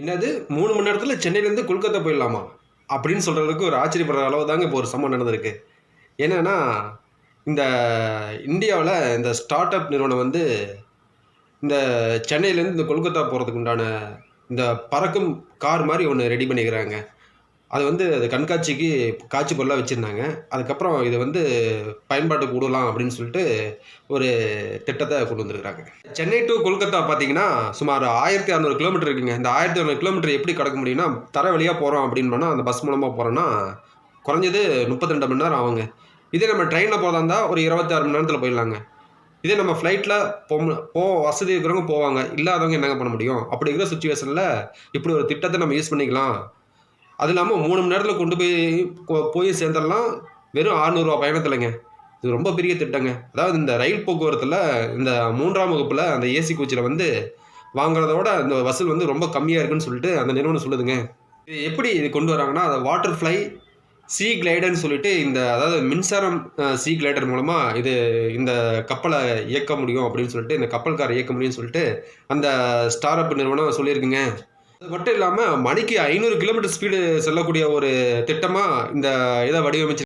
என்னது? மூணு மணி நேரத்தில் சென்னையிலேருந்து கொல்கத்தா போயிடலாமா? அப்படின்னு சொல்கிறதுக்கு ஒரு ஆச்சரியப்படுற அளவு தாங்க இப்போ ஒரு சம்பவம் நடந்திருக்கு. என்னென்னா இந்த இந்தியாவில் இந்த ஸ்டார்ட் அப் நிறுவனம் வந்து இந்த சென்னையிலேருந்து இந்த கொல்கத்தா போகிறதுக்கு உண்டான இந்த பறக்கும் கார் மாதிரி ஒன்று ரெடி பண்ணிக்கிறாங்க. அது வந்து அது கண்காட்சிக்கு காட்சி பொருளாக வச்சுருந்தாங்க. அதுக்கப்புறம் இதை வந்து பயன்பாட்டுக்கு விடலாம் அப்படின்னு சொல்லிட்டு ஒரு திட்டத்தை கொண்டு வந்திருக்கிறாங்க. சென்னை டு கொல்கத்தா பார்த்தீங்கன்னா சுமார் ஆயிரத்தி அறநூறு கிலோமீட்டர் இருக்குங்க. இந்த ஆயிரத்தி அறநூறு கிலோமீட்டர் எப்படி கடக்க முடியும்னா தர வழியாக போகிறோம் அப்படின்னா அந்த பஸ் மூலமாக போகிறோன்னா குறைஞ்சது முப்பத்தி ரெண்டு மணி நேரம் ஆகுங்க. இதே நம்ம ட்ரெயினில் போகிறதா இருந்தால் ஒரு இருபத்தாறு மணி நேரத்தில் போயிடலாங்க. இதே நம்ம ஃப்ளைட்டில் போ போ வசதி இருக்கிறவங்க போவாங்க. இல்லாதவங்க என்னங்க பண்ண முடியும்? அப்படி இருக்கிற சுச்சுவேஷனில் இப்படி ஒரு திட்டத்தை நம்ம யூஸ் பண்ணிக்கலாம். அது இல்லாமல் மூணு மணி நேரத்தில் கொண்டு போய் போய் சேர்ந்துடலாம். வெறும் 600 பயணத்தில்ங்க இது ரொம்ப பெரிய திட்டங்க. அதாவது இந்த ரயில் போக்குவரத்தில் இந்த மூன்றாம் வகுப்பில் அந்த ஏசி கோச்சில் வந்து வாங்குறதோட அந்த வசூல் வந்து ரொம்ப கம்மியாக இருக்குன்னு சொல்லிட்டு அந்த நிறுவனம் சொல்லுதுங்க. இது எப்படி இது கொண்டு வராங்கன்னா அதை வாட்டர் ஃப்ளை சீ கிளைடர்னு சொல்லிட்டு இந்த அதாவது மின்சாரம் சீ கிளைடர் மூலமாக இது இந்த கப்பலை இயக்க முடியும் அப்படின்னு சொல்லிட்டு இந்த கப்பல்காரை இயக்க முடியும்னு சொல்லிட்டு அந்த ஸ்டார் அப் நிறுவனம் சொல்லியிருக்குங்க. அது மட்டும் இல்லாமல் மணிக்கு ஐநூறு கிலோமீட்டர் ஸ்பீடு செல்லக்கூடிய ஒரு திட்டமாக இந்த இதை வடிவமைச்சு